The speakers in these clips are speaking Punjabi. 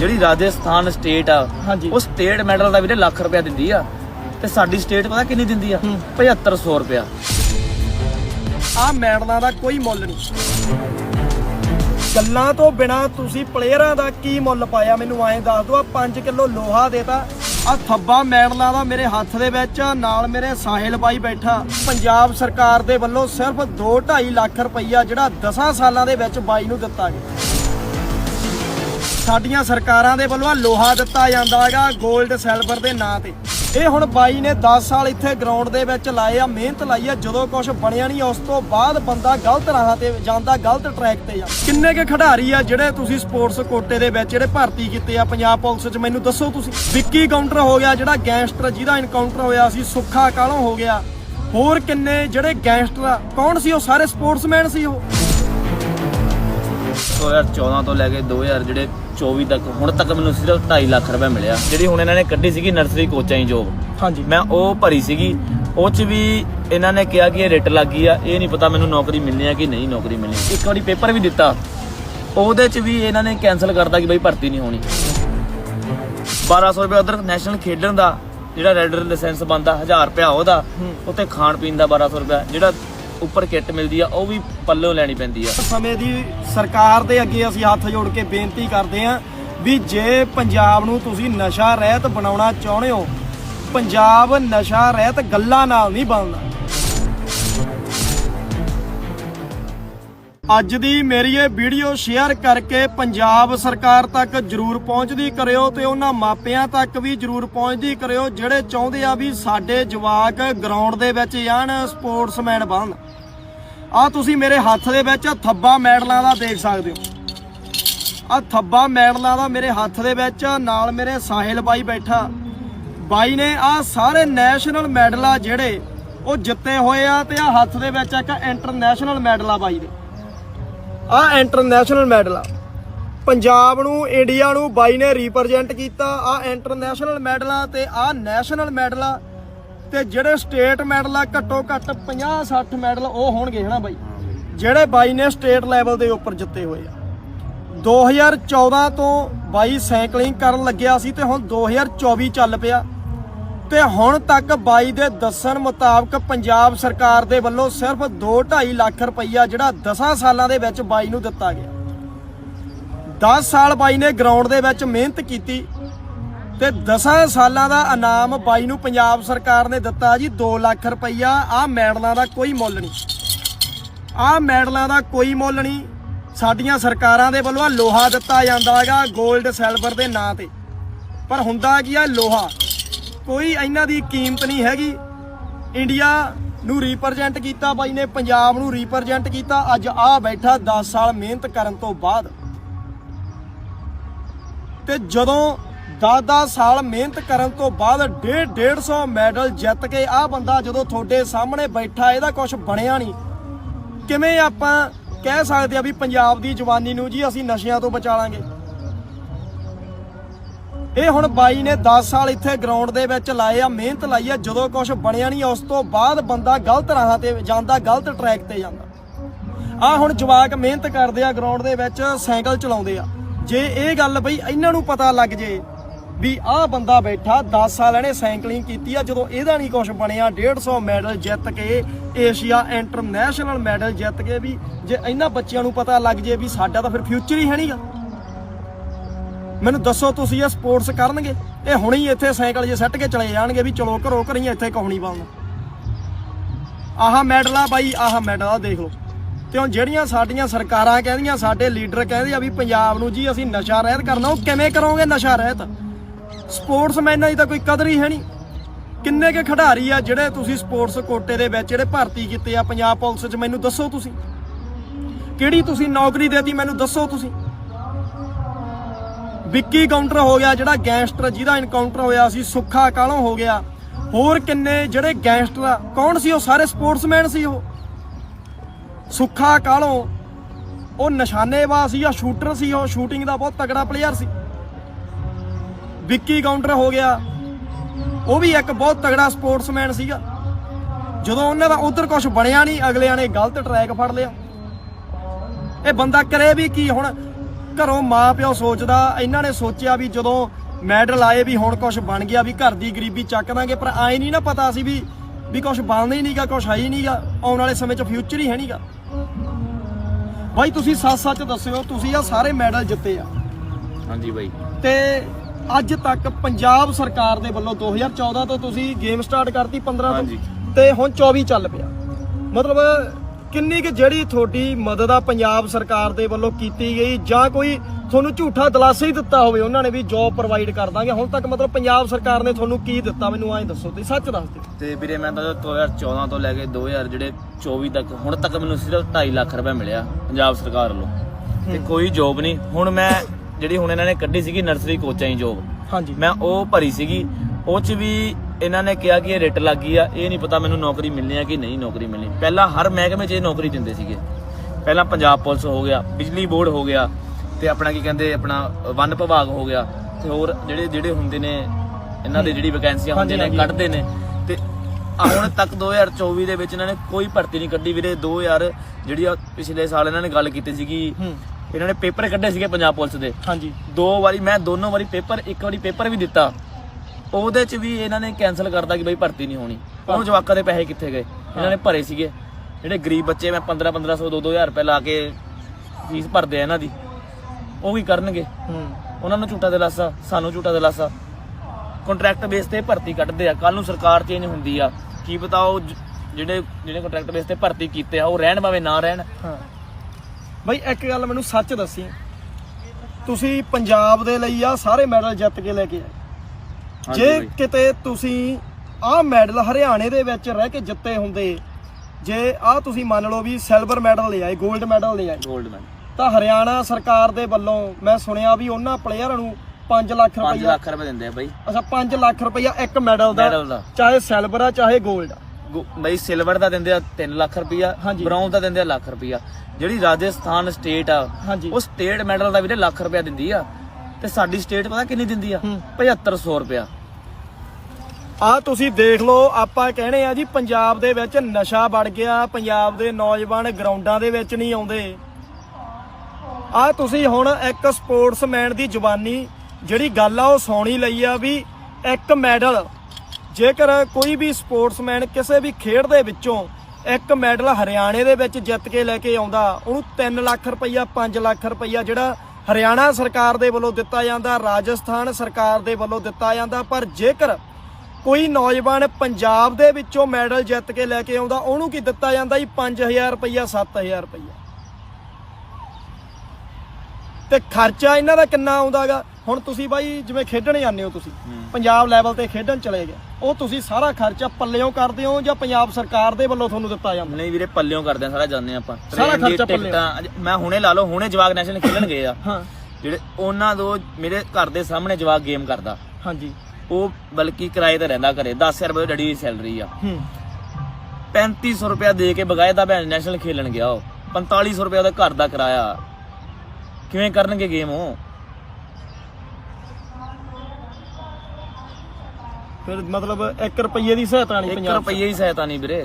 ਜਿਹੜੀ ਰਾਜਸਥਾਨ ਸਟੇਟ ਆ ਹਾਂਜੀ। ਉਹ ਸਟੇਟ ਮੈਡਲ ਦਾ ਵੀਰੇ ਲੱਖ ਰੁਪਇਆ ਦਿੰਦੀ ਆ। ਤੇ ਸਾਡੀ ਸਟੇਟ ਪਤਾ ਕਿੰਨੀ ਦਿੰਦੀ ਆ? ਹੂੰ। 7500 ਰੁਪਇਆ। ਆ ਮੈਡਲਾਂ ਦਾ ਕੋਈ ਮੁੱਲ ਨਹੀਂ। ਗੱਲਾਂ ਤੋਂ ਬਿਨਾ ਤੁਸੀਂ ਪਲੇਅਰਾਂ ਦਾ ਕੀ ਮੁੱਲ ਪਾਇਆ? ਮੈਨੂੰ ਐਂ ਦੱਸ ਦਿਓ ਆ 5 ਕਿਲੋ ਲੋਹਾ ਦੇਤਾ ਆ ਥੱਬਾ ਮੈਡਲਾਂ ਦਾ ਮੇਰੇ ਹੱਥ ਦੇ ਵਿੱਚ ਆ, ਨਾਲ ਮੇਰੇ ਸਾਹਿਲ ਬਾਈ ਬੈਠਾ। ਪੰਜਾਬ ਸਰਕਾਰ ਦੇ ਵੱਲੋਂ ਸਿਰਫ 2.5 ਲੱਖ ਰੁਪਈਆ ਜਿਹੜਾ 10 ਸਾਲਾਂ ਦੇ ਵਿੱਚ ਬਾਈ ਨੂੰ ਦਿੱਤਾ ਗਿਆ। ਸਾਡੀਆਂ ਸਰਕਾਰਾਂ ਦੇ ਵੱਲੋਂ ਲੋਹਾ ਦਿੱਤਾ ਜਾਂਦਾ ਹੈਗਾ 골ਡ ਸਿਲਵਰ ਦੇ ਨਾਂ ਤੇ। ਇਹ ਹੁਣ ਬਾਈ ਨੇ 10 ਸਾਲ ਇੱਥੇ ਗਰਾਊਂਡ ਦੇ ਵਿੱਚ ਲਾਏ ਆ, ਮਿਹਨਤ ਲਾਈ ਆ, ਜਦੋਂ ਕੁਝ ਬਣਿਆ ਨਹੀਂ, ਉਸ ਤੋਂ ਬਾਅਦ ਬੰਦਾ ਗਲਤ ਰਾਹਾਂ ਤੇ ਜਾਂਦਾ, ਗਲਤ ਟਰੈਕ ਤੇ ਜਾਂਦਾ। ਕਿੰਨੇ ਕੇ ਖਿਡਾਰੀ ਆ ਜਿਹੜੇ ਤੁਸੀਂ ਸਪੋਰਟਸ ਕੋਟੇ ਦੇ ਵਿੱਚ ਜਿਹੜੇ ਭਰਤੀ ਕੀਤੇ ਆ ਪੰਜਾਬ ਪੁਲਿਸ 'ਚ? ਮੈਨੂੰ ਦੱਸੋ ਤੁਸੀਂ। ਵਿੱਕੀ ਕਾਊਂਟਰ ਹੋ ਗਿਆ, ਜਿਹੜਾ ਗੈਂਗਸਟਰ ਜਿਹਦਾ ਇਨਕਾਊਂਟਰ ਹੋਇਆ ਸੀ, ਸੁੱਖਾ ਕਾਲੋਂ ਹੋ ਗਿਆ? ਹੋਰ ਕਿੰਨੇ ਜਿਹੜੇ ਗੈਂਗਸਟਰ ਆ? ਕੌਣ ਸੀ ਉਹ? ਸਾਰੇ ਸਪੋਰਟਸਮੈਨ ਸੀ ਉਹ? 2014 ਤੋਂ ਲੈ ਕੇ 2000 ਜਿਹੜੇ 24 ਤੱਕ ਹੁਣ ਤੱਕ ਮੈਨੂੰ ਸਿਰਫ 2.5 ਲੱਖ ਰੁਪਏ ਮਿਲਿਆ। ਜਿਹੜੀ ਹੁਣ ਇਹਨਾਂ ਨੇ ਕੱਢੀ ਸੀਗੀ ਨਰਸਰੀ ਕੋਚਾਂ ਦੀ ਜੋਬ ਹਾਂਜੀ। ਮੈਂ ਉਹ ਭਰੀ ਸੀਗੀ। ਉਹ ਚ ਵੀ ਇਹਨਾਂ ਨੇ ਕਿਹਾ ਕਿ ਇਹ ਰਿਟ ਲੱਗੀ ਆ। ਇਹ ਨਹੀਂ ਪਤਾ ਮੈਨੂੰ ਨੌਕਰੀ ਮਿਲਣੀ ਆ ਕਿ ਨਹੀਂ ਨੌਕਰੀ ਮਿਲਣੀ। ਇੱਕ ਵਾਰੀ ਪੇਪਰ ਵੀ ਦਿੱਤਾ। ਉਹਦੇ ਚ ਵੀ ਇਹਨਾਂ ਨੇ ਕੈਨਸਲ ਕਰਤਾ ਕਿ ਬਈ ਭਰਤੀ ਨਹੀਂ ਹੋਣੀ। 1200 ਰੁਪਏ ਉਧਰ ਨੈਸ਼ਨਲ ਖੇਡਣ ਦਾ ਜਿਹੜਾ ਰੈਡ ਲਾਇਸੈਂਸ ਬੰਦਾ 1000 ਰੁਪਏ ਉਹਦਾ। ਉੱਤੇ ਖਾਣ ਪੀਣ ਦਾ 1200 ਰੁਪਏ ਜਿਹੜਾ ਉੱਪਰ ਕਿੱਟ ਮਿਲਦੀ ਆ, ਉਹ ਵੀ ਪੱਲੋਂ ਲੈਣੀ ਪੈਂਦੀ ਆ। ਸਮੇਂ ਦੀ ਸਰਕਾਰ ਦੇ ਅੱਗੇ ਅਸੀਂ ਹੱਥ ਜੋੜ ਕੇ ਬੇਨਤੀ ਕਰਦੇ ਹਾਂ ਵੀ ਜੇ ਪੰਜਾਬ ਨੂੰ ਤੁਸੀਂ ਨਸ਼ਾ ਰਹਿਤ ਬਣਾਉਣਾ ਚਾਹੁੰਦੇ ਹੋ, ਪੰਜਾਬ ਨਸ਼ਾ ਰਹਿਤ ਗੱਲਾਂ ਨਾਲ ਨਹੀਂ ਬਣਦਾ। ਅੱਜ ਦੀ ਮੇਰੀ ਇਹ ਵੀਡੀਓ ਸ਼ੇਅਰ ਕਰਕੇ ਪੰਜਾਬ ਸਰਕਾਰ ਤੱਕ ਜਰੂਰ ਪਹੁੰਚਦੀ ਕਰਿਓ ਤੇ ਉਹਨਾਂ ਮਾਪਿਆਂ ਤੱਕ ਵੀ ਜਰੂਰ ਪਹੁੰਚਦੀ ਕਰਿਓ, ਜਿਹੜੇ ਚਾਹੁੰਦੇ ਆ ਵੀ ਸਾਡੇ ਜਵਾਕ ਗਰਾਊਂਡ ਦੇ ਵਿੱਚ ਜਾਣ ਸਪੋਰਟਸਮੈਨ ਬਣਨ। ਆ ਤੁਸੀਂ ਮੇਰੇ ਹੱਥ ਦੇ ਵਿੱਚ ਥੱਬਾ ਮੈਡਲਾਂ ਦਾ ਦੇਖ ਸਕਦੇ ਹੋ। ਆ ਥੱਬਾ ਮੈਡਲਾਂ ਦਾ ਮੇਰੇ ਹੱਥ ਦੇ ਵਿੱਚ, ਨਾਲ ਮੇਰੇ ਸਾਹਿਲ ਬਾਈ ਬੈਠਾ। ਬਾਈ ਨੇ ਆ ਸਾਰੇ ਨੈਸ਼ਨਲ ਮੈਡਲ ਆ ਜਿਹੜੇ ਉਹ ਜਿੱਤੇ ਹੋਏ ਆ ਤੇ ਆ ਹੱਥ ਦੇ ਵਿੱਚ ਇੱਕ ਇੰਟਰਨੈਸ਼ਨਲ ਮੈਡਲ ਆ ਬਾਈ ਦੇ। ਆ ਇੰਟਰਨੈਸ਼ਨਲ ਮੈਡਲ ਆ। ਪੰਜਾਬ ਨੂੰ, ਇੰਡੀਆ ਨੂੰ ਬਾਈ ਨੇ ਰਿਪਰੈਜ਼ੈਂਟ ਕੀਤਾ। ਆ ਇੰਟਰਨੈਸ਼ਨਲ ਮੈਡਲ ਆ ਤੇ ਆ ਨੈਸ਼ਨਲ ਮੈਡਲ ਆ। ਤੇ ਜਿਹੜੇ ਸਟੇਟ ਮੈਡਲ ਆ, ਘੱਟੋ ਘੱਟ 50 60 ਮੈਡਲ ਉਹ ਹੋਣਗੇ, ਹਨਾ ਬਾਈ? ਜਿਹੜੇ ਬਾਈ ਨੇ ਸਟੇਟ ਲੈਵਲ ਦੇ ਉੱਪਰ ਜਿੱਤੇ ਹੋਏ ਆ। 2014 ਤੋਂ ਬਾਈ ਸਾਈਕਲਿੰਗ ਕਰਨ ਲੱਗਿਆ ਸੀ ਤੇ ਹੁਣ 2024 ਚੱਲ ਪਿਆ। ਤੇ ਹੁਣ ਤੱਕ ਬਾਈ ਦੇ ਦੱਸਣ ਮੁਤਾਬਕ ਪੰਜਾਬ ਸਰਕਾਰ ਦੇ ਵੱਲੋਂ ਸਿਰਫ 2.5 ਲੱਖ ਰੁਪਈਆ ਜਿਹੜਾ 10 ਸਾਲਾਂ ਦੇ ਵਿੱਚ ਬਾਈ ਨੂੰ ਦਿੱਤਾ ਗਿਆ। 10 ਸਾਲ ਬਾਈ ਨੇ ਗਰਾਊਂਡ ਦੇ ਵਿੱਚ ਮਿਹਨਤ ਕੀਤੀ ਤੇ 10 ਸਾਲਾਂ ਦਾ ਇਨਾਮ ਬਾਈ ਨੂੰ ਪੰਜਾਬ ਸਰਕਾਰ ਨੇ ਦਿੱਤਾ ਜੀ 2 ਲੱਖ ਰੁਪਈਆ। ਆ ਮੈਡਲਾਂ ਦਾ ਕੋਈ ਮੁੱਲ ਨਹੀਂ। ਆ ਮੈਡਲਾਂ ਦਾ ਕੋਈ ਮੁੱਲ ਨਹੀਂ। ਸਾਡੀਆਂ ਸਰਕਾਰਾਂ ਦੇ ਵੱਲੋਂ ਆ ਲੋਹਾ ਦਿੱਤਾ ਜਾਂਦਾ ਹੈਗਾ 골ਡ ਸਿਲਵਰ ਦੇ ਨਾਂ ਤੇ। ਪਰ ਹੁੰਦਾ ਕੀ ਆ, ਲੋਹਾ। ਕੋਈ ਇਹਨਾਂ ਦੀ ਕੀਮਤ ਨਹੀਂ ਹੈਗੀ। ਇੰਡੀਆ ਨੂੰ ਰਿਪਰੈਜ਼ੈਂਟ ਕੀਤਾ ਬਾਈ ਨੇ, ਪੰਜਾਬ ਨੂੰ ਰਿਪਰੈਜ਼ੈਂਟ ਕੀਤਾ। ਅੱਜ ਆ ਬੈਠਾ 10 ਸਾਲ ਮਿਹਨਤ ਕਰਨ ਤੋਂ ਬਾਅਦ। ਤੇ ਜਦੋਂ 10-10 ਸਾਲ ਮਿਹਨਤ ਕਰਨ ਤੋਂ ਬਾਅਦ 1.5 150 ਮੈਡਲ ਜਿੱਤ ਕੇ ਆ ਬੰਦਾ ਜਦੋਂ ਤੁਹਾਡੇ ਸਾਹਮਣੇ ਬੈਠਾ, ਇਹਦਾ ਕੁਝ ਬਣਿਆ ਨਹੀਂ। ਕਿਵੇਂ ਆਪਾਂ ਕਹਿ ਸਕਦੇ ਆ ਵੀ ਪੰਜਾਬ ਦੀ ਜਵਾਨੀ ਨੂੰ ਜੀ ਅਸੀਂ ਨਸ਼ਿਆਂ ਤੋਂ ਬਚਾ ਲਾਂਗੇ ਇਹ ਹੁਣ ਬਾਈ ਨੇ 10 ਸਾਲ ਇੱਥੇ ਗਰਾਊਂਡ ਦੇ ਵਿੱਚ ਲਾਏ ਆ, ਮਿਹਨਤ ਲਾਈ ਆ, ਜਦੋਂ ਕੁਝ ਬਣਿਆ ਨਹੀਂ, ਉਸ ਤੋਂ ਬਾਅਦ ਬੰਦਾ ਗਲਤ ਰਾਹਾਂ ਤੇ ਜਾਂਦਾ, ਗਲਤ ਟਰੈਕ ਤੇ ਜਾਂਦਾ। ਆ ਹੁਣ ਜਵਾਕ ਮਿਹਨਤ ਕਰਦੇ ਆ ਗਰਾਊਂਡ ਦੇ ਵਿੱਚ ਸਾਈਕਲ ਚਲਾਉਂਦੇ ਆ। ਜੇ ਇਹ ਗੱਲ ਬਈ ਇਹਨਾਂ ਨੂੰ ਪਤਾ ਲੱਗ ਜੇ ਵੀ ਆਹ ਬੰਦਾ ਬੈਠਾ 10 ਸਾਲ ਇਹਨੇ ਸਾਈਕਲਿੰਗ ਕੀਤੀ ਆ, ਜਦੋਂ ਇਹਦਾ ਨਹੀਂ ਕੁਝ ਬਣਿਆ 150 ਮੈਡਲ ਜਿੱਤ ਕੇ ਏਸ਼ੀਆ ਇੰਟਰਨੈਸ਼ਨਲ ਮੈਡਲ ਜਿੱਤ ਕੇ ਵੀ ਜੇ ਇਹਨਾਂ ਬੱਚਿਆਂ ਨੂੰ ਪਤਾ ਲੱਗ ਜੇ ਵੀ ਸਾਡਾ ਤਾਂ ਫਿਰ ਫਿਊਚਰ ਹੀ ਹੈ ਨਹੀਂਗਾ ਮੈਨੂੰ ਦੱਸੋ ਤੁਸੀਂ ਇਹ ਸਪੋਰਟਸ ਕਰਨਗੇ? ਇਹ ਹੁਣੇ ਹੀ ਇੱਥੇ ਸਾਈਕਲ ਜੇ ਸੱਟ ਕੇ ਚਲੇ ਜਾਣਗੇ ਵੀ ਚਲੋ ਘਰੋਂ ਘਰੀ ਇੱਥੇ ਕਹੋਣੀ ਪਾਉਣ ਆਹ ਮੈਡਲ ਆ ਬਾਈ, ਆਹ ਮੈਡਲ ਆ, ਦੇਖ ਲਓ। ਤੇ ਹੁਣ ਜਿਹੜੀਆਂ ਸਾਡੀਆਂ ਸਰਕਾਰਾਂ ਕਹਿੰਦੀਆਂ, ਸਾਡੇ ਲੀਡਰ ਕਹਿੰਦੇ ਆ ਵੀ ਪੰਜਾਬ ਨੂੰ ਜੀ ਅਸੀਂ ਨਸ਼ਾ ਰਹਿਤ ਕਰਨਾ, ਉਹ ਕਿਵੇਂ ਕਰੋਗੇ ਨਸ਼ਾ ਰਹਿਤ? ਸਪੋਰਟਸਮੈਨਾਂ ਦੀ ਤਾਂ ਕੋਈ ਕਦਰ ਹੀ ਹੈ ਨਹੀਂ। ਕਿੰਨੇ ਕੇ ਖਿਡਾਰੀ ਆ ਜਿਹੜੇ ਤੁਸੀਂ ਸਪੋਰਟਸ ਕੋਟੇ ਦੇ ਵਿੱਚ ਜਿਹੜੇ ਭਰਤੀ ਕੀਤੇ ਆ, ਪੰਜਾਬ ਪੁਲਿਸ 'ਚ, ਮੈਨੂੰ ਦੱਸੋ ਤੁਸੀਂ। ਕਿਹੜੀ ਤੁਸੀਂ ਨੌਕਰੀ ਦੇਤੀ, ਮੈਨੂੰ ਦੱਸੋ ਤੁਸੀਂ। ਵਿੱਕੀ ਕਾਊਂਟਰ ਹੋ ਗਿਆ, ਜਿਹੜਾ ਗੈਂਗਸਟਰ ਜਿਹਦਾ ਇਨਕਾਊਂਟਰ ਹੋਇਆ ਸੀ, ਸੁੱਖਾ ਕਾਲੋਂ ਹੋ ਗਿਆ? ਹੋਰ ਕਿੰਨੇ ਜਿਹੜੇ ਗੈਂਗਸਟਰ ਆ, ਕੌਣ ਸੀ ਉਹ? ਸਾਰੇ ਸਪੋਰਟਸਮੈਨ ਸੀ ਉਹ। ਸੁੱਖਾ ਕਾਲੋਂ ਉਹ ਨਿਸ਼ਾਨੇਬਾਜ਼ ਸੀ, ਜਾਂ ਸ਼ੂਟਰ ਸੀ ਉਹ? ਸ਼ੂਟਿੰਗ ਦਾ ਬਹੁਤ ਤਗੜਾ ਪਲੇਅਰ ਸੀ। ਵਿੱਕੀ ਕਾਊਂਟਰ ਹੋ ਗਿਆ। ਉਹ ਵੀ ਇੱਕ ਬਹੁਤ ਤਗੜਾ ਸਪੋਰਟਸਮੈਨ ਸੀਗਾ। ਜਦੋਂ ਉਹਨਾਂ ਦਾ ਉਧਰ ਕੁਝ ਬਣਿਆ ਨਹੀਂ, ਅਗਲਿਆਂ ਨੇ ਗਲਤ ਟਰੈਕ ਫੜ ਲਿਆ। ਇਹ ਬੰਦਾ ਕਰੇ ਵੀ ਕੀ ਹੁਣ? ਘਰੋਂ ਮਾਂ ਪਿਓ ਸੋਚਦਾ ਇਹਨਾਂ ਨੇ ਸੋਚਿਆ ਵੀ ਜਦੋਂ ਮੈਡਲ ਆਏ ਵੀ ਹੁਣ ਕੁਝ ਬਣ ਗਿਆ ਵੀ ਘਰ ਦੀ ਗਰੀਬੀ ਚੱਕ ਦਾਂਗੇ ਪਰ ਆਏ ਨਹੀਂ ਨਾ ਪਤਾ ਸੀ ਵੀ ਵੀ ਕੁਝ ਬਣਦਾ ਹੀ ਨਹੀਂਗਾ ਕੁਝ ਹੈ ਹੀ ਨਹੀਂਗਾ ਆਉਣ ਵਾਲੇ ਸਮੇਂ 'ਚ ਫਿਊਚਰ ਹੀ ਹੈ ਨਹੀਂਗਾ। ਬਾਈ ਤੁਸੀਂ ਸੱਚ-ਸੱਚ ਦੱਸਿਓ ਤੁਸੀਂ ਆ ਸਾਰੇ ਮੈਡਲ ਜਿੱਤੇ ਆ। ਹਾਂਜੀ ਬਾਈ। ਤੇ ਅੱਜ ਤੱਕ ਪੰਜਾਬ ਸਰਕਾਰ ਦੇ ਵੱਲੋਂ 2014 ਤੋਂ ਤੁਸੀਂ ਗੇਮ ਸਟਾਰਟ ਕਰਤੀ 15 ਹਾਂਜੀ। ਤੋਂ ਤੇ ਹੁਣ 24 ਚੱਲ ਪਿਆ। ਮਤਲਬ ਕਿੰਨੀ ਕਿ ਜਿਹੜੀ ਤੁਹਾਡੀ ਮਦਦ ਆ ਪੰਜਾਬ ਸਰਕਾਰ ਦੇ ਵੱਲੋਂ ਕੀਤੀ ਗਈ ਜਾਂ ਕੋਈ ਤੁਹਾਨੂੰ ਝੂਠਾ ਦਲਾਸਾ ਹੀ ਦਿੱਤਾ ਹੋਵੇ ਉਹਨਾਂ ਨੇ ਵੀ ਜੌਬ ਪ੍ਰੋਵਾਈਡ ਕਰ ਦਾਂਗੇ। ਹੁਣ ਤੱਕ ਮਤਲਬ ਪੰਜਾਬ ਸਰਕਾਰ ਨੇ ਤੁਹਾਨੂੰ ਕੀ ਦਿੱਤਾ? ਮੈਨੂੰ ਐਂ ਦੱਸੋ ਤੇ ਸੱਚ ਦੱਸ ਦਿਓ। ਤੇ ਵੀਰੇ ਮੈਂ ਤਾਂ 2014 ਤੋਂ ਲੈ ਕੇ 2000 ਜਿਹੜੇ 24 ਤੱਕ ਹੁਣ ਤੱਕ ਮੈਨੂੰ ਸਿਰਫ 2.5 ਲੱਖ ਰੁਪਏ ਮਿਲਿਆ ਪੰਜਾਬ ਸਰਕਾਰ ਵੱਲੋਂ। ਤੇ ਕੋਈ ਜੋਬ ਨਹੀਂ। ਹੁਣ ਮੈਂ ਜਿਹੜੀ ਹੁਣ ਇਹਨਾਂ ਨੇ ਕੱਢੀ ਸੀਗੀ ਨਰਸਰੀ ਕੋਚਾਂ ਦੀ ਜੋਬ ਹਾਂਜੀ। ਮੈਂ ਉਹ ਭਰੀ ਸੀਗੀ। ਉਹ ਚ ਵੀ ਇਹਨਾਂ ਨੇ ਕਿਹਾ ਕਿ ਇਹ ਰਿਟ ਲੱਗੀ ਆ ਇਹ ਨਹੀਂ ਪਤਾ ਮੈਨੂੰ ਨੌਕਰੀ ਮਿਲਣੀ ਆ ਕਿ ਨਹੀਂ ਨੌਕਰੀ ਮਿਲਣੀ। ਪਹਿਲਾਂ ਹਰ ਮਹਿਕਮੇ 'ਚ ਇਹ ਨੌਕਰੀ ਦਿੰਦੇ ਸੀਗੇ। ਪਹਿਲਾਂ ਪੰਜਾਬ ਪੁਲਿਸ ਹੋ ਗਿਆ ਬਿਜਲੀ ਬੋਰਡ ਹੋ ਗਿਆ ਤੇ ਆਪਣਾ ਕੀ ਕਹਿੰਦੇ ਆਪਣਾ ਵਨ ਵਿਭਾਗ ਹੋ ਗਿਆ ਤੇ ਹੋਰ ਜਿਹੜੇ ਜਿਹੜੇ ਹੁੰਦੇ ਨੇ ਇਹਨਾਂ ਦੇ ਜਿਹੜੀ ਵੈਕੈਂਸੀਆਂ ਹੁੰਦੀਆਂ ਨੇ ਕੱਢਦੇ ਨੇ। ਤੇ ਹੁਣ ਤੱਕ 2024 ਦੇ ਵਿੱਚ ਇਹਨਾਂ ਨੇ ਕੋਈ ਭਰਤੀ ਨਹੀਂ ਕੱਢੀ ਵੀਰੇ। 2000 ਜਿਹੜੀ ਆ ਪਿਛਲੇ ਸਾਲ ਇਹਨਾਂ ਨੇ ਗੱਲ ਕੀਤੀ ਸੀਗੀ। ਇਹਨਾਂ ਨੇ ਪੇਪਰ ਕੱਢੇ ਸੀਗੇ ਪੰਜਾਬ ਪੁਲਿਸ ਦੇ। ਹਾਂਜੀ। ਦੋ ਵਾਰੀ ਮੈਂ ਦੋਨੋਂ ਵਾਰੀ ਪੇਪਰ ਇੱਕ ਵਾਰੀ ਪੇਪਰ ਵੀ ਦਿੱਤਾ। ਉਹਦੇ ਚ ਵੀ ਇਹਨਾਂ ਨੇ ਕੈਨਸਲ ਕਰਤਾ ਕਿ ਬਈ ਭਰਤੀ ਨਹੀਂ ਹੋਣੀ। ਉਹ ਜਵਾਕਾਂ ਦੇ ਪੈਸੇ ਕਿੱਥੇ ਗਏ? ਇਹਨਾਂ ਨੇ ਭਰੇ ਸੀਗੇ। ਜਿਹੜੇ ਗਰੀਬ ਬੱਚੇ ਮੈਂ 15 1500 2 2000 ਰੁਪਏ ਲਾ ਕੇ ਫੀਸ ਭਰਦੇ ਆ ਇਹਨਾਂ ਦੀ। ਉਹ ਕੀ ਕਰਨਗੇ। ਹੂੰ। ਉਹਨਾਂ ਨੂੰ ਝੂਟਾ ਦਿਲਾਸਾ ਸਾਨੂੰ ਝੂਟਾ ਦਿਲਾਸਾ। ਕੰਟਰੈਕਟ ਬੇਸ ਤੇ ਭਰਤੀ ਕੱਢਦੇ ਆ। ਕੱਲ ਨੂੰ ਸਰਕਾਰ ਚੇਂਜ ਹੁੰਦੀ ਆ। ਕੀ ਪਤਾ ਉਹ ਜਿਹੜੇ ਜਿਹੜੇ ਕੰਟਰੈਕਟ ਬੇਸ ਤੇ ਭਰਤੀ ਕੀਤੇ ਆ ਉਹ ਰਹਿਣ ਭਾਵੇਂ ਨਾ ਰਹਿਣ। ਹਾਂ। ਬਈ ਇੱਕ ਗੱਲ ਮੈਨੂੰ ਸੱਚ ਦੱਸੀ। ਤੁਸੀਂ ਪੰਜਾਬ ਦੇ ਲਈ ਆ ਸਾਰੇ ਮੈਡਲ ਜਿੱਤ ਕੇ ਲੈ ਕੇ ਆਏ। ਜੇ। ਕਿਤੇ ਤੁਸੀਂ ਆਹ ਮੈਡਲ ਹਰਿਆਣੇ ਦੇ ਵਿੱਚ ਰਹਿ ਕੇ ਜਿੱਤੇ ਹੁੰਦੇ ਜੇ ਆਹ ਤੁਸੀਂ ਮੰਨ ਲਓ ਵੀ ਸਿਲਵਰ ਮੈਡਲ ਲਿਆਏ 골ਡ ਮੈਡਲ ਲਿਆਏ ਗੋਲਡ ਮੈਨ ਤਾਂ ਹਰਿਆਣਾ ਸਰਕਾਰ ਦੇ ਵੱਲੋਂ ਮੈਂ ਸੁਣਿਆ ਵੀ ਉਹਨਾਂ ਪਲੇਅਰਾਂ ਨੂੰ 5 ਲੱਖ 5 ਰੁਪਈਆ ਲੱਖ ਰੁਪਏ ਦਿੰਦੇ ਆ ਬਾਈ ਅੱਛਾ 5 ਲੱਖ ਰੁਪਈਆ ਇੱਕ ਮੈਡਲ ਦਾ ਮੈਡਲ ਚਾਹੇ ਸਿਲਵਰ ਆ ਚਾਹੇ 골ਡ ਆ ਬਈ ਸਿਲਵਰ ਦਾ ਦਿੰਦੇ ਆ 3 ਲੱਖ ਰੁਪਈਆ ਹਾਂਜੀ। ਬ੍ਰਾਊਨ ਦਾ ਦਿੰਦੇ ਆ ਲੱਖ ਰੁਪਈਆ ਜਿਹੜੀ ਰਾਜਸਥਾਨ ਸਟੇਟ ਆ। ਉਹ ਸਟੇਟ ਮੈਡਲ ਦਾ ਵੀਰੇ ਲੱਖ ਰੁਪਈਆ ਦਿੰਦੀ ਆ ਤੇ ਸਾਡੀ ਸਟੇਟ ਪਤਾ ਕਿੰਨੀ ਦਿੰਦੀ ਆ? ਹੂੰ। 7500 ਰੁਪਈਆ ਆ ਤੁਸੀਂ ਦੇਖ ਲਓ ਆਪਾਂ ਕਹਿੰਦੇ ਆ ਜੀ ਪੰਜਾਬ ਦੇ ਵਿੱਚ ਨਸ਼ਾ ਵੜ ਗਿਆ ਪੰਜਾਬ ਦੇ ਨੌਜਵਾਨ ਗਰਾਊਂਡਾਂ ਦੇ ਵਿੱਚ ਨਹੀਂ ਆਉਂਦੇ। ਆ ਤੁਸੀਂ ਹੁਣ ਇੱਕ ਸਪੋਰਟਸਮੈਨ ਦੀ ਜਵਾਨੀ ਜਿਹੜੀ ਗੱਲ ਆ ਉਹ ਸੌਣੀ ਲਈ ਆ ਵੀ ਇੱਕ ਮੈਡਲ। ਜੇਕਰ ਕੋਈ ਵੀ ਸਪੋਰਟਸਮੈਨ ਕਿਸੇ ਵੀ ਖੇਡ ਦੇ ਵਿੱਚੋਂ ਇੱਕ ਮੈਡਲ ਹਰਿਆਣੇ ਦੇ ਵਿੱਚ ਜਿੱਤ ਕੇ ਲੈ ਕੇ ਆਉਂਦਾ ਉਹਨੂੰ 3 ਲੱਖ ਰੁਪਈਆ 5 ਲੱਖ ਰੁਪਈਆ ਜਿਹੜਾ ਹਰਿਆਣਾ ਸਰਕਾਰ ਦੇ ਵੱਲੋਂ ਦਿੱਤਾ ਜਾਂਦਾ, ਰਾਜਸਥਾਨ ਸਰਕਾਰ ਦੇ ਵੱਲੋਂ ਦਿੱਤਾ ਜਾਂਦਾ, ਪਰ ਜੇਕਰ ਕੋਈ ਨੌਜਵਾਨ ਪੰਜਾਬ ਦੇ ਵਿੱਚੋਂ ਮੈਡਲ ਜਿੱਤ ਕੇ ਲੈ ਕੇ ਆਉਂਦਾ, ਉਹਨੂੰ ਕੀ ਦਿੱਤਾ ਜਾਂਦਾ ਜੀ? 5000 ਰੁਪਈਆ 7000 ਰੁਪਈਆ। ਤੇ ਖਰਚਾ ਇਹਨਾਂ ਦਾ ਕਿੰਨਾ ਆਉਂਦਾਗਾ ਹੁਣ ਤੁਸੀਂ ਬਾਈ ਜਿਵੇਂ ਖੇਡਣ ਜਾਂਦੇ ਹੋ ਤੁਸੀਂ ਪੰਜਾਬ ਲੈਵਲ ਤੇ ਖੇਡਣ ਚਲੇ ਗਏ ਉਹ ਤੁਸੀਂ ਸਾਰਾ ਖਰਚਾ ਪੱਲਿਓਂ ਕਰਦੇ ਹੋ ਜਾਂ ਪੰਜਾਬ ਸਰਕਾਰ ਦੇ ਵੱਲੋਂ ਤੁਹਾਨੂੰ ਦਿੱਤਾ ਜਾਂਦਾ? ਨਹੀਂ ਵੀਰੇ ਪੱਲਿਓਂ ਕਰਦੇ ਆ ਸਾਰਾ ਜਾਂਦੇ ਆ ਆਪਾਂ। ਸਾਰਾ Train ਦੀ ਖਰਚਾ ਪੱਲਿਓਂ। ਟਿਕਟਾਂ, ਮੈਂ ਹੁਣੇ ਲਾ ਲਓ ਹੁਣੇ ਜਵਾਗ ਨੈਸ਼ਨਲ ਖੇਲਣ ਗਏ ਆ। ਹਾਂ। ਜਿਹੜੇ ਉਹਨਾਂ ਤੋਂ ਮੇਰੇ ਘਰ ਦੇ ਸਾਹਮਣੇ ਜਵਾਗ ਗੇਮ ਕਰਦਾ। ਹਾਂਜੀ। ਉਹ ਬਲਕਿ ਕਿਰਾਏ ਤੇ ਰਹਿੰਦਾ ਘਰੇ 10000 ਰੁਪਏ ਡੜੀ ਦੀ ਸੈਲਰੀ ਆ। ਹੂੰ। 3500 ਰੁਪਏ ਦੇ ਕੇ ਬਗਾਇਦਾ ਭੈਣ ਨੈਸ਼ਨਲ ਖੇਲਣ ਗਿਆ ਉਹ। 4500 ਰੁਪਏ ਉਹਦੇ ਘਰ ਦਾ ਕਿਰਾਇਆ। ਕਿਵੇਂ ਕਰਨਗੇ ਗੇਮ ਉਹ? ਫਿਰ ਮਤਲਬ 1 ਰੁਪਈਏ ਦੀ ਸਹਾਇਤਾ ਨਹੀਂ 1 ਪੰਜਾਬ ਰੁਪਈਏ ਹੀ ਸਹਾਇਤਾ ਨਹੀਂ ਵੀਰੇ।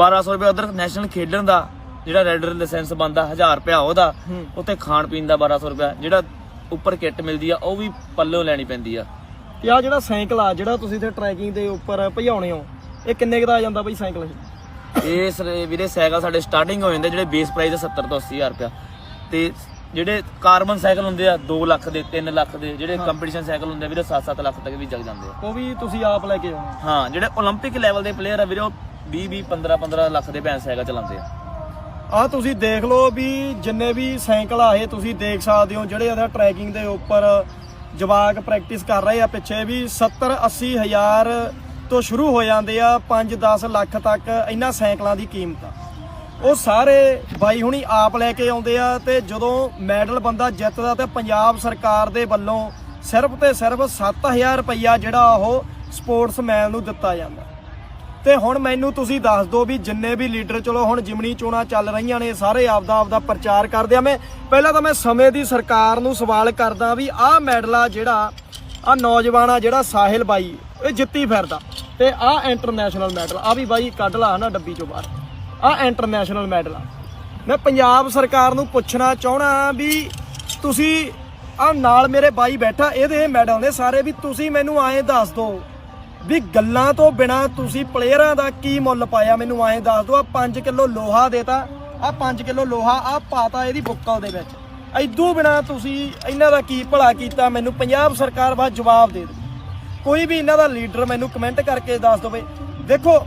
1200 ਰੁਪਏ ਉਧਰ ਨੈਸ਼ਨਲ ਖੇਡਣ ਦਾ ਜਿਹੜਾ ਰੈਡਰ ਲਾਇਸੈਂਸ ਬੰਦਾ 1000 ਰੁਪਏ ਉਹਦਾ। ਉੱਥੇ ਖਾਣ ਪੀਣ ਦਾ 1200 ਰੁਪਏ ਜਿਹੜਾ ਉੱਪਰ ਕਿੱਟ ਮਿਲਦੀ ਆ ਉਹ ਵੀ ਪੱਲਿਓਂ ਲੈਣੀ ਪੈਂਦੀ ਆ। ਤੇ ਆ ਜਿਹੜਾ ਸਾਈਕਲ ਆ ਜਿਹੜਾ ਤੁਸੀਂ ਤੇ ਟਰੈਕਿੰਗ ਦੇ ਉੱਪਰ ਭਜਾਉਣੇ ਹੋ ਇਹ ਕਿੰਨੇ ਦਾ ਆ ਜਾਂਦਾ ਬਈ ਸਾਈਕਲ ਇਹ? ਇਹ ਵੀਰੇ ਸਾਈਕਲ ਸਾਡੇ ਸਟਾਰਟਿੰਗ ਹੋ ਜਾਂਦੇ ਜਿਹੜੇ ਬੇਸ ਪ੍ਰਾਈਸ 70 ਤੋਂ 80000 ਰੁਪਏ ਤੇ ਜਿਹੜੇ ਕਾਰਬਨ ਸਾਈਕਲ ਹੁੰਦੇ ਆ 2 ਲੱਖ ਦੇ 3 ਲੱਖ ਦੇ ਜਿਹੜੇ ਕੰਪੀਟੀਸ਼ਨ ਸਾਈਕਲ ਹੁੰਦੇ ਆ ਵੀਰੇ 7-7 ਲੱਖ ਤੱਕ ਵੀ ਚੱਲ ਜਾਂਦੇ ਆ ਉਹ ਵੀ ਤੁਸੀਂ ਆਪ ਲੈ ਕੇ ਆਉਣੇ ਹਾਂ ਜਿਹੜੇ 올림픽 ਲੈਵਲ ਦੇ ਪਲੇਅਰ ਆ ਵੀਰੇ ਉਹ 20 20 15 15 ਲੱਖ ਦੇ ਭੈਣ ਸਾਈਕਲ ਚਲਾਉਂਦੇ ਆ ਆ ਤੁਸੀਂ ਦੇਖ ਲਓ ਵੀ ਜਿੰਨੇ ਵੀ ਸਾਈਕਲ ਆਏ ਤੁਸੀਂ ਦੇਖ ਸਕਦੇ ਹੋ ਜਿਹੜੇ ਇਹਦਾ ਟਰੈਕਿੰਗ ਦੇ ਉੱਪਰ ਜਵਾਕ ਪ੍ਰੈਕਟਿਸ ਕਰ ਰਹੇ ਆ ਪਿੱਛੇ ਵੀ 70 80 ਹਜ਼ਾਰ ਤੋਂ ਸ਼ੁਰੂ ਹੋ ਜਾਂਦੇ ਆ 5 10 ਲੱਖ ਤੱਕ ਇਹਨਾਂ ਸਾਈਕਲਾਂ ਦੀ ਕੀਮਤ ਆ ਉਹ ਸਾਰੇ ਬਾਈ ਹੁਣੀ ਆਪ ਲੈ ਕੇ ਆਉਂਦੇ ਆ ਤੇ ਜਦੋਂ ਮੈਡਲ ਬੰਦਾ ਜਿੱਤਦਾ ਤੇ ਪੰਜਾਬ ਸਰਕਾਰ ਦੇ ਵੱਲੋਂ ਸਿਰਫ ਤੇ ਸਿਰਫ 7000 ਰੁਪਈਆ ਜਿਹੜਾ ਉਹ ਸਪੋਰਟਸਮੈਨ ਨੂੰ ਦਿੱਤਾ ਜਾਂਦਾ। ਤੇ ਹੁਣ ਮੈਨੂੰ ਤੁਸੀਂ ਦੱਸ ਦਿਓ ਵੀ ਜਿੰਨੇ ਵੀ ਲੀਡਰ ਚਲੋ ਹੁਣ ਜਿਮਣੀ ਚੋਣਾਂ ਚੱਲ ਰਹੀਆਂ ਨੇ, ਸਾਰੇ ਆਪਦਾ ਆਪਦਾ ਪ੍ਰਚਾਰ ਕਰਦੇ ਆ। ਮੈਂ ਪਹਿਲਾਂ ਤਾਂ ਮੈਂ ਸਮੇਂ ਦੀ ਸਰਕਾਰ ਨੂੰ ਸਵਾਲ ਕਰਦਾ ਵੀ ਆਹ ਮੈਡਲਾ ਜਿਹੜਾ, ਆ ਨੌਜਵਾਨ ਆ ਜਿਹੜਾ ਸਾਹਿਲ ਬਾਈ, ਇਹ ਜਿੱਤੀ ਫਿਰਦਾ ਤੇ ਆਹ ਇੰਟਰਨੈਸ਼ਨਲ ਮੈਡਲ, ਆ ਵੀ ਬਾਈ ਕੱਢ ਲਾ ਨਾ ਡੱਬੀ ਚੋਂ ਬਾਹਰ। ਆਹ ਇੰਟਰਨੈਸ਼ਨਲ ਮੈਡਲ ਆ। ਮੈਂ ਪੰਜਾਬ ਸਰਕਾਰ ਨੂੰ ਪੁੱਛਣਾ ਚਾਹਣਾ ਵੀ ਤੁਸੀਂ ਆ ਨਾਲ ਮੇਰੇ ਬਾਈ ਬੈਠਾ, ਇਹਦੇ ਮੈਡਲ ਨੇ ਸਾਰੇ ਵੀ ਤੁਸੀਂ ਮੈਨੂੰ ਐਂ ਦੱਸ ਦਿਓ ਵੀ ਗੱਲਾਂ ਤੋਂ ਬਿਨਾ ਤੁਸੀਂ ਪਲੇਅਰਾਂ ਦਾ ਕੀ ਮੁੱਲ ਪਾਇਆ? ਮੈਨੂੰ ਐਂ ਦੱਸ ਦਿਓ ਆ 5 ਕਿਲੋ ਲੋਹਾ ਦੇਤਾ ਆ 5 ਕਿਲੋ ਲੋਹਾ ਆ ਪਾਤਾ ਇਹਦੀ ਬੁੱਕਲ ਦੇ ਵਿੱਚ। ਐਦੂ ਬਿਨਾ ਤੁਸੀਂ ਇਹਨਾਂ ਦਾ ਕੀ ਭਲਾ ਕੀਤਾ? ਮੈਨੂੰ ਪੰਜਾਬ ਸਰਕਾਰ ਬਾਅਦ ਜਵਾਬ ਦੇ ਦਿਓ। ਕੋਈ ਵੀ ਇਹਨਾਂ ਦਾ ਲੀਡਰ ਮੈਨੂੰ ਕਮੈਂਟ ਕਰਕੇ ਦੱਸ ਦਿਓ ਦੇਖੋ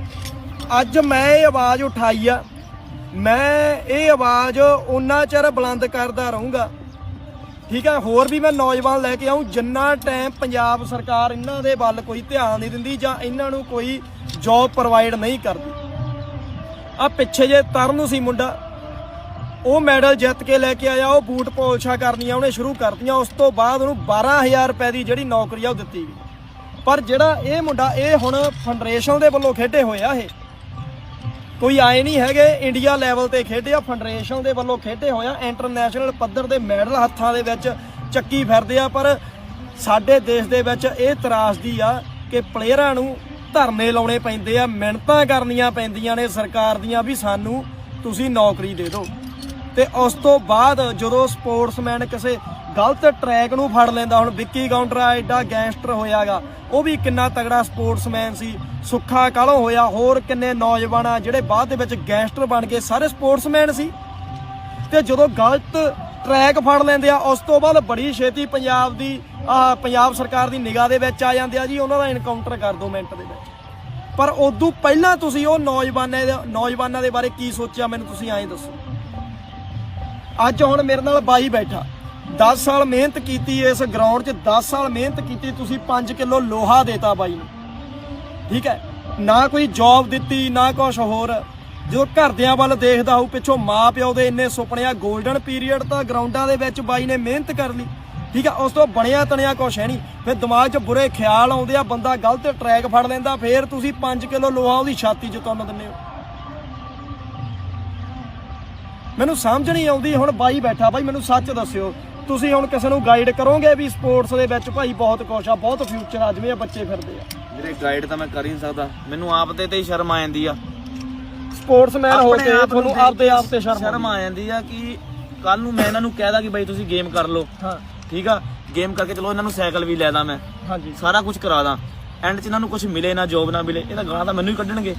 ਅੱਜ ਮੈਂ ਇਹ ਆਵਾਜ਼ ਉਠਾਈ ਆ। ਮੈਂ ਇਹ ਆਵਾਜ਼ ਉਹਨਾਂ ਚਿਰ ਬੁਲੰਦ ਕਰਦਾ ਰਹੂੰਗਾ। ਠੀਕ ਹੈ ਹੋਰ ਵੀ ਮੈਂ ਨੌਜਵਾਨ ਲੈ ਕੇ ਆਉਂ ਜਿੰਨਾ ਟਾਈਮ ਪੰਜਾਬ ਸਰਕਾਰ ਇਹਨਾਂ ਦੇ ਵੱਲ ਕੋਈ ਧਿਆਨ ਨਹੀਂ ਦਿੰਦੀ ਜਾਂ ਇਹਨਾਂ ਨੂੰ ਕੋਈ ਜੌਬ ਪ੍ਰੋਵਾਈਡ ਨਹੀਂ ਕਰਦੀ। ਆ ਪਿੱਛੇ ਜੇ ਤਰਨ ਸੀ ਮੁੰਡਾ। ਉਹ ਮੈਡਲ ਜਿੱਤ ਕੇ ਲੈ ਕੇ ਆਇਆ, ਉਹ ਬੂਟ ਪੋਲਸ਼ਾ ਕਰਨੀਆਂ, ਉਹਨੇ ਸ਼ੁਰੂ ਕਰਤੀਆਂ। ਉਸ ਤੋਂ ਬਾਅਦ ਉਹਨੂੰ 12000 ਰੁਪਏ ਦੀ ਜਿਹੜੀ ਨੌਕਰੀ ਆ ਉਹ ਦਿੱਤੀ ਗਈ। ਪਰ ਜਿਹੜਾ ਇਹ ਮੁੰਡਾ, ਇਹ ਹੁਣ ਫੈਡਰੇਸ਼ਨ ਦੇ ਵੱਲੋਂ ਖੇਡੇ ਹੋਇਆ ਇਹ। ਕੋਈ ਆਏ ਨਹੀਂ ਹੈਗੇ, ਇੰਡੀਆ ਲੈਵਲ ਤੇ ਖੇਡਿਆ ਫੈਡਰੇਸ਼ਨ ਦੇ ਵੱਲੋਂ ਖੇਡੇ ਹੋਇਆ ਇੰਟਰਨੈਸ਼ਨਲ ਪੱਧਰ ਦੇ ਮੈਡਲ ਹੱਥਾਂ ਦੇ ਵਿੱਚ ਚੱਕੀ ਫਿਰਦੇ ਆ, ਪਰ ਸਾਡੇ ਦੇਸ਼ ਦੇ ਵਿੱਚ ਇਹ ਤਰਾਸਦੀ ਆ ਕਿ ਪਲੇਅਰਾਂ ਨੂੰ ਧਰਨੇ ਲਾਉਣੇ ਪੈਂਦੇ ਆ, ਮਿਹਨਤਾਂ ਕਰਨੀਆਂ ਪੈਂਦੀਆਂ ਨੇ ਸਰਕਾਰ ਦੀਆਂ ਵੀ ਸਾਨੂੰ ਤੁਸੀਂ ਨੌਕਰੀ ਦੇ ਦਿਓ। ਤੇ ਉਸ ਤੋਂ ਬਾਅਦ ਜਦੋਂ ਸਪੋਰਟਸਮੈਨ ਕਿਸੇ ਗਲਤ ਟਰੈਕ ਨੂੰ ਫੜ ਲੈਂਦਾ, ਹੁਣ ਵਿੱਕੀ ਕਾਊਂਟਰ ਆ ਐਡਾ ਗੈਂਗਸਟਰ ਹੋਇਆਗਾ, ਉਹ ਵੀ ਕਿੰਨਾ ਤਗੜਾ ਸਪੋਰਟਸਮੈਨ ਸੀ। ਸੁੱਖਾ ਕਾਲੋਂ ਹੋਇਆ? ਹੋਰ ਕਿੰਨੇ ਨੌਜਵਾਨ ਆ ਜਿਹੜੇ ਬਾਅਦ ਦੇ ਵਿੱਚ ਗੈਂਗਸਟਰ ਬਣ ਗਏ? ਸਾਰੇ ਸਪੋਰਟਸਮੈਨ ਸੀ। ਤੇ ਜਦੋਂ ਗਲਤ ਟਰੈਕ ਫੜ ਲੈਂਦੇ ਆ, ਉਸ ਤੋਂ ਬਾਅਦ ਬੜੀ ਛੇਤੀ ਪੰਜਾਬ ਦੀ ਪੰਜਾਬ ਸਰਕਾਰ ਦੀ ਨਿਗਾਹ ਦੇ ਵਿੱਚ ਆ ਜਾਂਦੇ ਆ ਜੀ। ਉਹਨਾਂ ਦਾ ਇਨਕਾਊਂਟਰ ਕਰ ਦੋ ਮਿੰਟ ਦੇ ਵਿੱਚ। ਪਰ ਉਦੋਂ ਪਹਿਲਾਂ ਤੁਸੀਂ ਉਹ ਨੌਜਵਾਨਾਂ ਦੇ ਨੌਜਵਾਨਾਂ ਦੇ ਬਾਰੇ ਕੀ ਸੋਚਿਆ? ਮੈਨੂੰ ਤੁਸੀਂ ਐਂ ਦੱਸੋ। ਅੱਜ ਹੁਣ ਮੇਰੇ ਨਾਲ ਬਾਈ ਬੈਠਾ। 10 ਸਾਲ ਮਿਹਨਤ ਕੀਤੀ ਇਸ ਗਰਾਊਂਡ 'ਚ 10 ਸਾਲ ਮਿਹਨਤ ਕੀਤੀ, ਤੁਸੀਂ 5 ਕਿਲੋ ਲੋਹਾ ਦੇਤਾ ਬਾਈ ਨੂੰ। ਠੀਕ ਹੈ? ਨਾ ਕੋਈ ਜੌਬ ਦਿੱਤੀ, ਨਾ ਕੁਝ ਹੋਰ। ਜਦੋਂ ਘਰਦਿਆਂ ਵੱਲ ਦੇਖਦਾ ਹੋਊ, ਪਿੱਛੋਂ ਮਾਂ ਪਿਓ ਦੇ ਇੰਨੇ ਸੁਪਨੇ ਆ 골ਡਨ ਪੀਰੀਅਡ ਤਾਂ ਗਰਾਊਂਡਾਂ ਦੇ ਵਿੱਚ ਬਾਈ ਨੇ ਮਿਹਨਤ ਕਰ ਲਈ। ਠੀਕ ਆ ਉਸ ਤੋਂ ਬਣਿਆ ਤਣਿਆ ਕੁਛ ਹੈ ਨਹੀਂ। ਫਿਰ ਦਿਮਾਗ 'ਚ ਬੁਰੇ ਖਿਆਲ ਆਉਂਦੇ ਆ, ਬੰਦਾ ਗਲਤ ਟਰੈਕ ਫੜ ਲੈਂਦਾ, ਫੇਰ ਤੁਸੀਂ 5 ਕਿਲੋ ਲੋਹਾ ਉਹਦੀ ਛਾਤੀ 'ਚ ਤੁੰਨ ਦਿੰਦੇ ਹੋ। ਮੈਨੂੰ ਸਮਝ ਨਹੀਂ ਆਉਂਦੀ, ਹੁਣ ਬਾਈ ਬੈਠਾ, ਬਾਈ ਮੈਨੂੰ ਸੱਚ ਦੱਸਿਓ। ਤੁਸੀਂ ਹੁਣ ਕਿਸੇ ਨੂੰ ਗਾਈਡ ਕਰੋਗੇ ਵੀ ਸਪੋਰਟਸ ਦੇ ਵਿੱਚ ਭਾਈ ਬਹੁਤ ਕੁਛ ਆ ਬਹੁਤ ਫਿਊਚਰ ਆ ਜਿਵੇਂ ਬੱਚੇ ਫਿਰਦੇ ਆ। ਵੀਰੇ ਗਾਈਡ ਤਾਂ ਮੈਂ ਕਰ ਹੀ ਨਹੀਂ ਸਕਦਾ। ਮੈਨੂੰ ਆਪ ਤੇ ਤੇ ਹੀ ਸ਼ਰਮ ਆ ਜਾਂਦੀ ਆ। ਸਪੋਰਟਸਮੈਨ ਹੋ ਆਪਣੇ ਕੇ ਆਪ ਨੂੰ ਤੁਹਾਨੂੰ ਦੇਖ ਆਪਦੇ ਆਪ ਤੇ ਸ਼ਰਮ ਸ਼ਰਮ ਆ ਜਾਂਦੀ ਆ ਕਿ ਕੱਲ ਨੂੰ ਮੈਂ ਇਹਨਾਂ ਨੂੰ ਕਹਿਦਾ ਕਿ ਬਾਈ ਤੁਸੀਂ ਗੇਮ ਕਰ ਲਓ। ਹਾਂ। ਠੀਕ ਆ? ਗੇਮ ਕਰਕੇ ਚਲੋ ਇਹਨਾਂ ਨੂੰ ਸਾਈਕਲ ਵੀ ਲੈ ਦਾਂ ਮੈਂ। ਹਾਂਜੀ। ਸਾਰਾ ਕੁਝ ਕਰਾ ਦਾਂ। ਐਂਡ 'ਚ ਇਹਨਾਂ ਨੂੰ ਕੁਝ ਮਿਲੇ ਨਾ ਜੋਬ ਨਾ ਮਿਲੇ ਇਹ ਤਾਂ ਗਾਲਾਂ ਤਾਂ ਮੈਨੂੰ ਹੀ ਕੱਢਣਗੇ।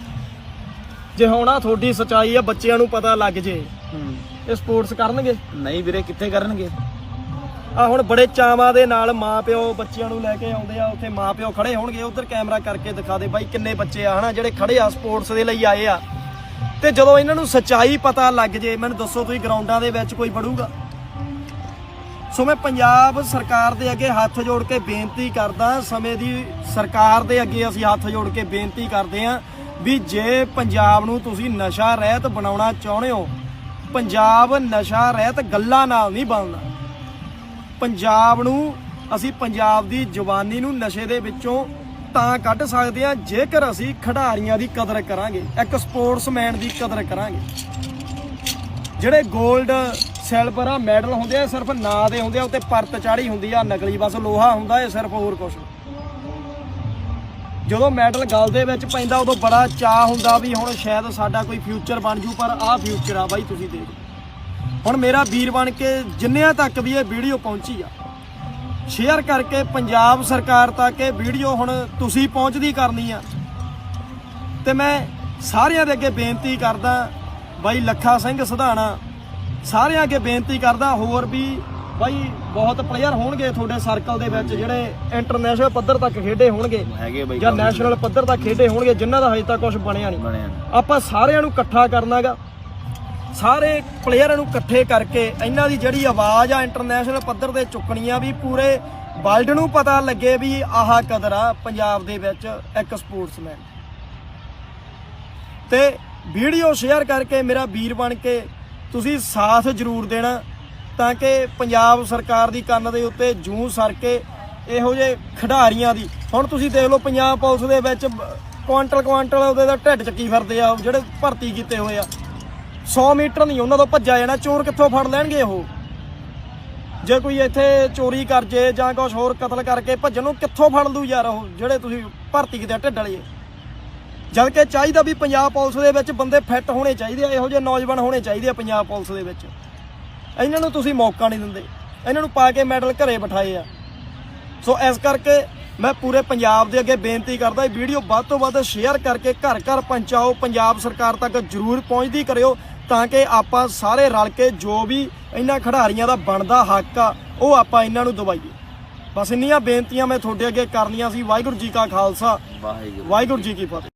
ਜੇ ਹੁਣ ਆ ਤੁਹਾਡੀ ਸਚਾਈ ਆ ਬੱਚਿਆਂ ਨੂੰ ਪਤਾ ਲੱਗ ਜੇ। ਇਹ ਸਪੋਰਟਸ ਕਰਨਗੇ। ਨਹੀਂ ਵੀਰੇ ਕਿੱਥੇ ਕਰਨਗੇ? ਆ ਹੁਣ ਬੜੇ ਚਾਵਾਂ ਦੇ ਨਾਲ ਮਾਪਿਓ ਬੱਚਿਆਂ ਨੂੰ ਲੈ ਕੇ ਆਉਂਦੇ ਆ, ਉੱਥੇ ਮਾਪਿਓ ਖੜੇ ਹੋਣਗੇ, ਉਧਰ ਕੈਮਰਾ ਕਰਕੇ ਦਿਖਾ ਦੇ ਬਾਈ ਕਿੰਨੇ ਬੱਚੇ ਆ, ਹਨਾ, ਜਿਹੜੇ ਖੜੇ ਆ ਸਪੋਰਟਸ ਦੇ ਲਈ ਆਏ ਆ। ਤੇ ਜਦੋਂ ਇਹਨਾਂ ਨੂੰ ਸਚਾਈ ਪਤਾ ਲੱਗ ਜੇ, ਮੈਨੂੰ ਦੱਸੋ ਤੁਸੀਂ ਗਰਾਊਂਡਾਂ ਦੇ ਵਿੱਚ ਕੋਈ ਵੜੂਗਾ ਸੋ ਮੈਂ ਪੰਜਾਬ ਸਰਕਾਰ ਦੇ ਅੱਗੇ ਹੱਥ ਜੋੜ ਕੇ ਬੇਨਤੀ ਕਰਦਾ, ਸਮੇਂ ਦੀ ਸਰਕਾਰ ਦੇ ਅੱਗੇ ਅਸੀਂ ਹੱਥ ਜੋੜ ਕੇ ਬੇਨਤੀ ਕਰਦੇ ਹਾਂ ਵੀ ਜੇ ਪੰਜਾਬ ਨੂੰ ਤੁਸੀਂ ਨਸ਼ਾ ਰਹਿਤ ਬਣਾਉਣਾ ਚਾਹੁੰਦੇ ਹੋ, ਪੰਜਾਬ ਨਸ਼ਾ ਰਹਿਤ ਗੱਲਾਂ ਨਾਲ ਨਹੀਂ ਬਣਨਾ ਪੰਜਾਬ ਨੂੰ, ਅਸੀਂ ਪੰਜਾਬ ਦੀ ਜਵਾਨੀ ਨੂੰ ਨਸ਼ੇ ਦੇ ਵਿੱਚੋਂ ਤਾਂ ਕੱਢ ਸਕਦੇ ਹਾਂ, ਜੇਕਰ ਅਸੀਂ ਖਿਡਾਰੀਆਂ ਦੀ ਕਦਰ ਕਰਾਂਗੇ, ਇੱਕ ਸਪੋਰਟਸਮੈਨ ਦੀ ਕਦਰ ਕਰਾਂਗੇ। ਜਿਹੜੇ 골ਡ ਸਿਲਵਰ ਆ, ਮੈਡਲ ਹੁੰਦੇ ਆ ਸਿਰਫ ਨਾਂ ਦੇ ਹੁੰਦੇ ਆ, ਉੱਤੇ ਪਰਤ ਚਾੜੀ ਹੁੰਦੀ ਆ, ਨਕਲੀ ਬਸ ਲੋਹਾ ਹੁੰਦਾ, ਇਹ ਸਿਰਫ ਹੋਰ ਕੁਝ ਜਦੋਂ ਮੈਡਲ ਗਲ ਦੇ ਵਿੱਚ ਪੈਂਦਾ, ਉਦੋਂ ਬੜਾ ਚਾਹ ਹੁੰਦਾ ਵੀ ਹੁਣ ਸ਼ਾਇਦ ਸਾਡਾ ਕੋਈ ਫਿਊਚਰ ਬਣ ਜੂ, ਪਰ ਆਹ ਫਿਊਚਰ ਆ ਬਾਈ, ਤੁਸੀਂ ਦੇਖ ਹੁਣ ਮੇਰਾ ਵੀਰ ਬਣ ਕੇ ਜਿੰਨਿਆਂ ਤੱਕ ਵੀ ਇਹ ਵੀਡੀਓ ਪਹੁੰਚੀ ਆ ਸ਼ੇਅਰ ਕਰਕੇ ਪੰਜਾਬ ਸਰਕਾਰ ਤੱਕ ਇਹ ਵੀਡੀਓ ਹੁਣ ਤੁਸੀਂ ਪਹੁੰਚਦੀ ਕਰਨੀ ਆ। ਤੇ ਮੈਂ ਸਾਰਿਆਂ ਦੇ ਅੱਗੇ ਬੇਨਤੀ ਕਰਦਾ ਬਾਈ ਲੱਖਾ ਸਿੰਘ ਸਧਾਣਾ ਸਾਰਿਆਂ ਅੱਗੇ ਬੇਨਤੀ ਕਰਦਾ ਹੋਰ ਵੀ ਬਾਈ ਬਹੁਤ ਪਲੇਅਰ ਹੋਣਗੇ ਤੁਹਾਡੇ ਸਰਕਲ ਦੇ ਵਿੱਚ ਜਿਹੜੇ ਇੰਟਰਨੈਸ਼ਨਲ ਪੱਧਰ ਤੱਕ ਖੇਡੇ ਹੋਣਗੇ ਹੈਗੇ ਬਾਈ ਜਾਂ ਨੈਸ਼ਨਲ ਪੱਧਰ ਤੱਕ ਖੇਡੇ ਹੋਣਗੇ ਜਿਨ੍ਹਾਂ ਦਾ ਹਜੇ ਤੱਕ ਕੁਝ ਬਣਿਆ ਨਹੀਂ। ਆਪਾਂ ਸਾਰਿਆਂ ਨੂੰ ਇਕੱਠਾ ਕਰਨਾਗਾ। ਸਾਰੇ ਪਲੇਅਰਾਂ ਨੂੰ ਇਕੱਠੇ ਕਰਕੇ ਇਹਨਾਂ ਦੀ ਜਿਹੜੀ ਆਵਾਜ਼ ਆ ਇੰਟਰਨੈਸ਼ਨਲ ਪੱਧਰ ਤੇ ਚੁੱਕਣੀ ਆ ਵੀ ਪੂਰੇ ਵਰਲਡ ਨੂੰ ਪਤਾ ਲੱਗੇ ਵੀ ਆਹ ਕਦਰ ਆ ਪੰਜਾਬ ਦੇ ਵਿੱਚ ਇੱਕ ਸਪੋਰਟਸਮੈਨ। ਤੇ ਵੀਡੀਓ ਸ਼ੇਅਰ ਕਰਕੇ ਮੇਰਾ ਵੀਰ ਬਣ ਕੇ ਤੁਸੀਂ ਸਾਥ ਜ਼ਰੂਰ ਦੇਣਾ ਤਾਂ ਕਿ ਪੰਜਾਬ ਸਰਕਾਰ ਦੀ ਕੰਨ ਦੇ ਉੱਤੇ ਜੂੰ ਸਰ ਕੇ ਇਹੋ ਜਿਹੇ ਖਿਡਾਰੀਆਂ ਦੀ। ਹੁਣ ਤੁਸੀਂ ਦੇਖ ਲਓ ਪੰਜਾਬ ਪੁਲਿਸ ਦੇ ਵਿੱਚ ਕੁਆਂਟਲ ਕੁਆਂਟਲ ਉਹਦੇ ਦਾ ਢਿੱਡ ਚੱਕੀ ਫਿਰਦੇ ਆ, ਜਿਹੜੇ ਭਰਤੀ ਕੀਤੇ ਹੋਏ ਆ। 100 ਮੀਟਰ ਨਹੀਂ, ਉਹਨਾਂ ਤੋਂ ਭੱਜਿਆ ਜਾਣਾ, ਚੋਰ ਕਿੱਥੋਂ ਫੜ ਲੈਣਗੇ ਉਹ? ਜੇ ਕੋਈ ਇੱਥੇ ਚੋਰੀ ਕਰ ਜੇ ਜਾਂ ਕੁਝ ਹੋਰ ਕਤਲ ਕਰਕੇ ਭੱਜਣ ਨੂੰ ਕਿੱਥੋਂ ਫੜ ਲੂ ਯਾਰ ਉਹ, ਜਿਹੜੇ ਤੁਸੀਂ ਭਰਤੀ ਕੀਤੇ ਆ ਢਿੱਡ ਵਾਲੇ? ਜਦ ਕਿ ਚਾਹੀਦਾ ਵੀ ਪੰਜਾਬ ਪੁਲਿਸ ਦੇ ਵਿੱਚ ਬੰਦੇ ਫਿੱਟ ਹੋਣੇ ਚਾਹੀਦੇ ਆ, ਇਹੋ ਜਿਹੇ ਨੌਜਵਾਨ ਹੋਣੇ ਚਾਹੀਦੇ ਆ ਪੰਜਾਬ ਪੁਲਿਸ ਦੇ ਵਿੱਚ। ਇਹਨਾਂ ਨੂੰ ਤੁਸੀਂ ਮੌਕਾ ਨਹੀਂ ਦਿੰਦੇ। ਇਹਨਾਂ ਨੂੰ ਪਾ ਕੇ ਮੈਡਲ ਘਰੇ ਬਿਠਾਏ ਆ। ਸੋ ਇਸ ਕਰਕੇ ਮੈਂ ਪੂਰੇ ਪੰਜਾਬ ਦੇ ਅੱਗੇ ਬੇਨਤੀ ਕਰਦਾ, ਇਹ ਵੀਡੀਓ ਵੱਧ ਤੋਂ ਵੱਧ ਸ਼ੇਅਰ ਕਰਕੇ ਘਰ ਘਰ ਪਹੁੰਚਾਓ, ਪੰਜਾਬ ਸਰਕਾਰ ਤੱਕ ਜਰੂਰ ਪਹੁੰਚਦੀ ਕਰਿਓ। ਤਾਂ ਕਿ ਆਪਾਂ ਸਾਰੇ ਰਲ ਕੇ ਜੋ ਵੀ ਇਹਨਾਂ ਖਿਡਾਰੀਆਂ ਦਾ ਬਣਦਾ ਹੱਕ ਆ ਉਹ ਆਪਾਂ ਇਹਨਾਂ ਨੂੰ ਦਵਾਈਏ। ਬਸ ਇੰਨੀਆਂ ਬੇਨਤੀਆਂ ਮੈਂ ਤੁਹਾਡੇ ਅੱਗੇ ਕਰਨੀਆਂ ਸੀ। ਵਾਹਿਗੁਰੂ ਜੀ ਕਾ ਖਾਲਸਾ। ਵਾਹਿਗੁਰੂ। ਵਾਹਿਗੁਰੂ ਜੀ ਕੀ ਫਤਿਹ।